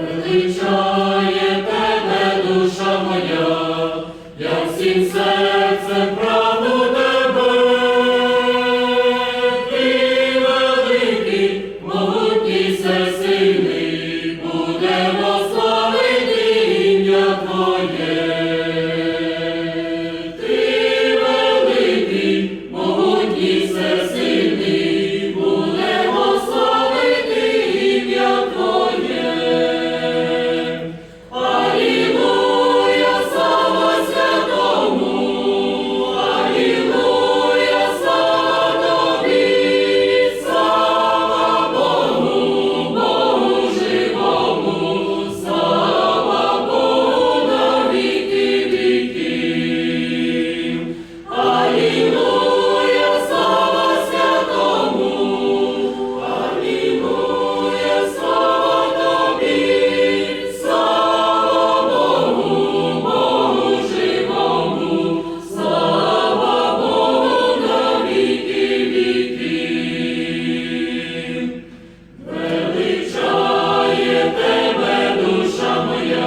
Величає тебе, душа моя, я всім серцем прав. тебе, душа моя.